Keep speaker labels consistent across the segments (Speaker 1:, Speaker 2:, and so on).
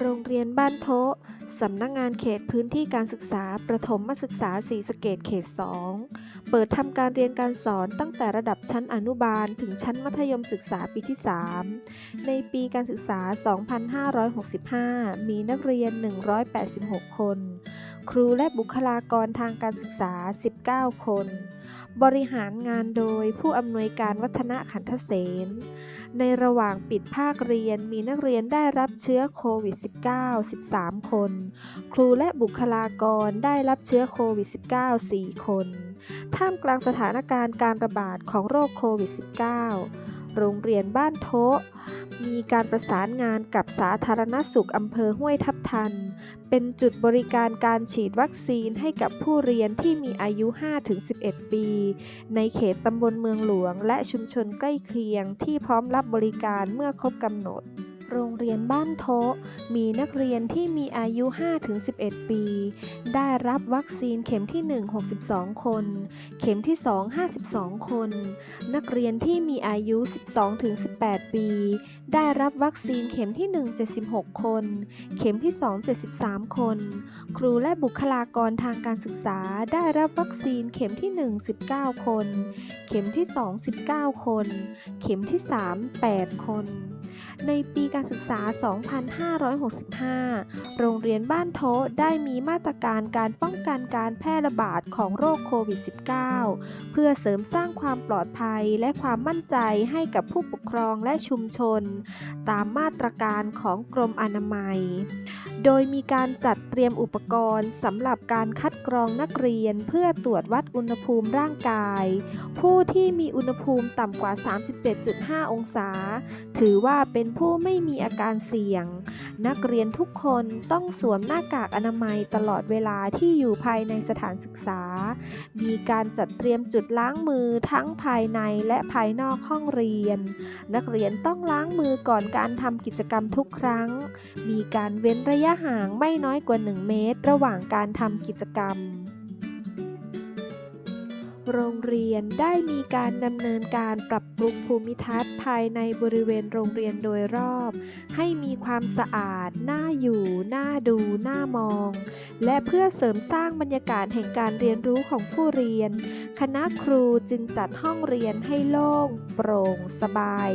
Speaker 1: โรงเรียนบ้านโทะสำนักงานเขตพื้นที่การศึกษาประถมศึกษาศรีสะเกษเขต 2 เปิดทำการเรียนการสอนตั้งแต่ระดับชั้นอนุบาล ถึงชั้นมัธยมศึกษาปีที่ 3 ในปีการศึกษา 2565 มีนักเรียน 186 คน ครูและบุคลากรทางการศึกษา 19 คน บริหารงานโดยผู้อำนวยการวัฒนขันทเสน ในระหว่างปิดภาคเรียนมีนักเรียนได้รับเชื้อโควิด -19 13 คน ครูและบุคลากรได้รับเชื้อโควิด -19 4 คน ท่ามกลางสถานการณ์การระบาดของโรคโควิด -19 โรงเรียนบ้านโทะมีการประสานงานกับสาธารณสุขอำเภอห้วยทับทัน เป็นจุดบริการการฉีดวัคซีนให้กับผู้เรียนที่มีอายุ 5-11 ปี ในเขตตำบลเมืองหลวง และชุมชนใกล้เคียงที่พร้อมรับบริการเมื่อครบกำหนด โรงเรียนบ้านโทะมีนักเรียนที่มีอายุ 5-11 ปี ได้รับวัคซีนเข็มที่ 1 62 คน เข็มที่ 2 52 คน นักเรียนที่มีอายุ 12-18 ปี ได้รับวัคซีนเข็มที่ 1 76 คน เข็มที่ 2 73 คน ครูและบุคลากรทางการศึกษาได้รับวัคซีนเข็มที่ 1 19 คน เข็มที่ 2 19 คน เข็มที่ 3 8 คน ในปีการศึกษา 2565 โรงเรียนบ้านโทได้มีมาตรการการป้องกันการแพร่ระบาดของโรคโควิด -19 เพื่อเสริมสร้างความปลอดภัยและความมั่นใจให้กับผู้ปกครองและชุมชน ตามมาตรการของกรมอนามัย โดยมีการจัดเตรียมอุปกรณ์สำหรับการคัดกรองนักเรียนเพื่อตรวจวัดอุณหภูมิร่างกาย ผู้ที่มีอุณหภูมิต่ำกว่า 37.5 องศา ถือว่าเป็นผู้ไม่มีอาการเสี่ยง นักเรียนทุกคนต้องสวมหน้ากากอนามัยตลอดเวลาที่อยู่ภายในสถานศึกษา มีการจัดเตรียมจุดล้างมือทั้งภายในและภายนอกห้องเรียน นักเรียนต้องล้างมือก่อนการทำกิจกรรมทุกครั้ง มีการเว้นระยะห่างไม่น้อยกว่า 1 เมตร ระหว่างการทำกิจกรรม โรงเรียนได้มีการดำเนินการปรับปรุงภูมิทัศน์ภายในบริเวณโรงเรียนโดยรอบ ให้มีความสะอาด น่าอยู่ น่าดู น่ามอง และเพื่อเสริมสร้างบรรยากาศแห่งการเรียนรู้ของผู้เรียน คณะครูจึงจัดห้องเรียนให้โล่ง โปร่ง สบาย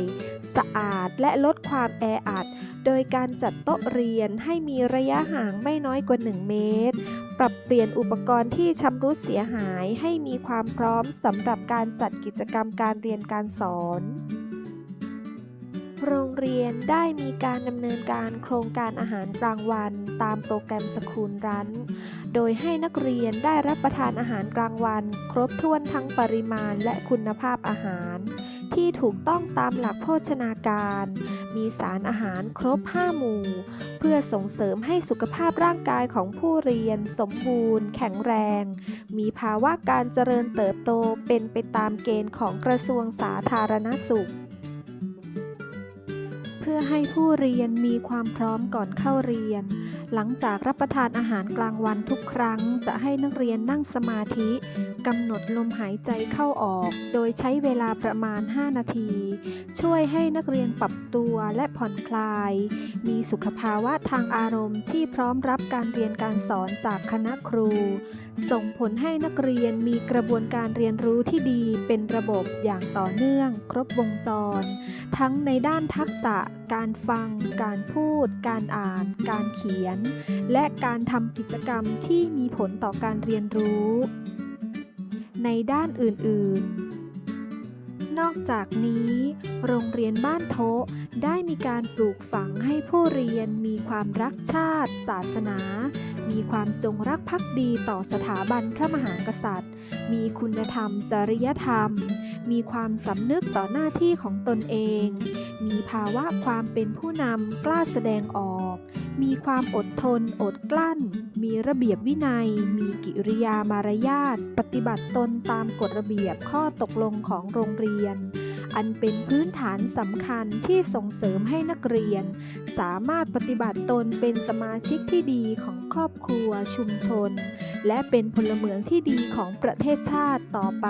Speaker 1: สะอาด และลดความแออัด โดยการจัดโต๊ะเรียนให้มีระยะห่างไม่น้อยกว่า 1 เมตร ปรับเปลี่ยนอุปกรณ์ที่ชำรุดเสียหายให้มีความพร้อมสำหรับการจัดกิจกรรมการเรียนการสอนโรงเรียนได้มีการดำเนินการโครงการอาหารกลางวันตามโปรแกรมสคูลรัน โดยให้นักเรียนได้รับประทานอาหารกลางวัน ครบถ้วนทั้งปริมาณและคุณภาพอาหาร ที่ถูกต้องตามหลักโภชนาการ มีสารอาหารครบ 5 หมู่ เพื่อส่งเสริมให้สุขภาพร่างกายของผู้เรียน สมบูรณ์ แข็งแรง มีภาวะการเจริญเติบโตเป็นไปตามเกณฑ์ของกระทรวงสาธารณสุขเพื่อให้ผู้เรียนมีความพร้อมก่อนเข้าเรียน หลังจากรับประทานอาหารกลางวันทุกครั้ง จะให้นักเรียนนั่งสมาธิกำหนดลมหายใจเข้าออก โดยใช้เวลาประมาณ 5 นาที ช่วยให้นักเรียนปรับตัวและผ่อนคลาย มีสุขภาวะทางอารมณ์ที่พร้อมรับการเรียนการสอนจากคณะครูส่งผลให้นักเรียนมีกระบวนการเรียนรู้ที่ดีเป็นระบบอย่างต่อเนื่อง ครบวงจร ทั้งในด้านทักษะ การฟัง การพูด การอ่าน การเขียน และการทำกิจกรรมที่มีผลต่อการเรียนรู้ ในด้านอื่น ๆ นอกจากนี้ โรงเรียนบ้านโทะ ได้มีการปลูกฝังให้ผู้เรียนมีความรักชาติ ศาสนา มีความจงรักภักดีต่อสถาบันพระมหากษัตริย์ มีคุณธรรม จริยธรรม มีความสำนึกต่อหน้าที่ของตนเอง มีภาวะความเป็นผู้นำกล้าแสดงออก มีความอดทน อดกลั้น มีระเบียบวินัย มีกิริยามารยาท ปฏิบัติตนตามกฎระเบียบข้อตกลงของโรงเรียน อันเป็นพื้นฐานสำคัญที่ส่งเสริมให้นักเรียน สามารถปฏิบัติตนเป็นสมาชิกที่ดีของครอบครัวชุมชน และเป็นพลเมืองที่ดีของประเทศชาติต่อไป